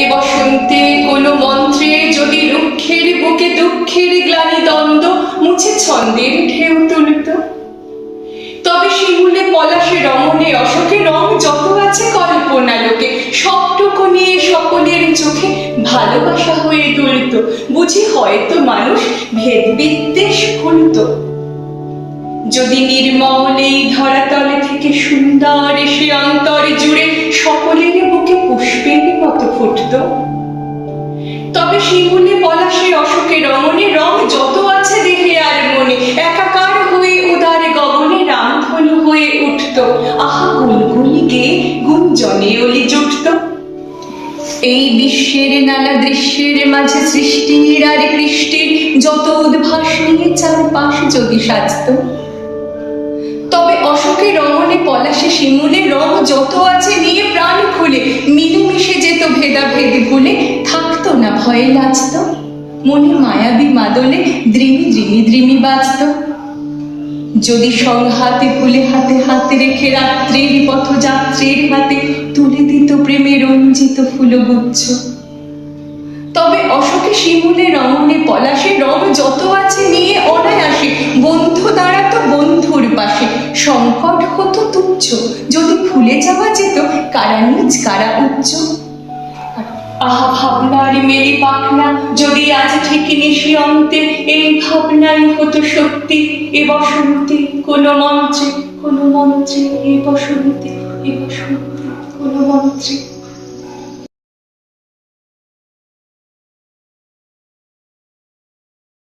এ বসন্তে কোনো মন্ত্রে যদি রুক্ষের বুকে দুঃখের গ্লানি দ্বন্দ্ব মুছে ছন্দের ঢেউ তুলিত, তবে শিমুলে পলাশে রমণে অশোকে রং যত আছে কল্পনা লোকে, সবটুকু নিয়ে সকলের চোখে ভালোবাসা হয়ে তুলত বুঝি হয়তো মানুষ ভেদ বিদ্বেষ ভুলত। যদি নির্মল এই ধরাতলে থেকে সুন্দর এসে অন্তরে তবে শিমুলে পলাশে অশোকে রমণে রং যত আছে দেহে আর মনে। একাকার হয়ে উদারে গগনে রামধনু হয়ে উঠত। আহা গুনগুনি গে গুঞ্জনে অলি জুটত। এই বিশ্বের নানা দৃশ্যের মাঝে সৃষ্টির আর কৃষ্টির যত উদ্ভাস নিয়ে চারপাশ যদি সাজত। তবে অশোকে রমণে পলাশে শিমুলে রং যত আছে নিয়ে প্রাণ খুলে, মিলেমিশে যেত ভেদাভেদ ভুলে ভয়ে লাজত মনে মায়াবী মাদলে দ্রিমি দ্রিমি দ্রিমি বাজত। যদি সংঘাতে ভুলে হাতে হাতে রেখে রাত্রির পথযাত্রীর হাতে তুলে দিত প্রেমে রঞ্জিত ফুলগুচ্ছ। তবে অশোকে শিমুলে রমণে পলাশে রং যত আছে নিয়ে অনায়াসে, বন্ধু দাঁড়াতো বন্ধুর পাশে। সংকট হতো তুচ্ছ, যদি ভুলে যাওয়া যেত, কারা নিজ, কারা উচ্চ। আহা ভাবনার মেরি পাখনা, যদি আজ ঠিক নিশি অন্তে এই ভাবনাই হতো সত্যি, এ বসন্তে কোনো মঞ্চে কোনো মঞ্চে এ বসন্তে এ বসন্তে কোনো মঞ্চে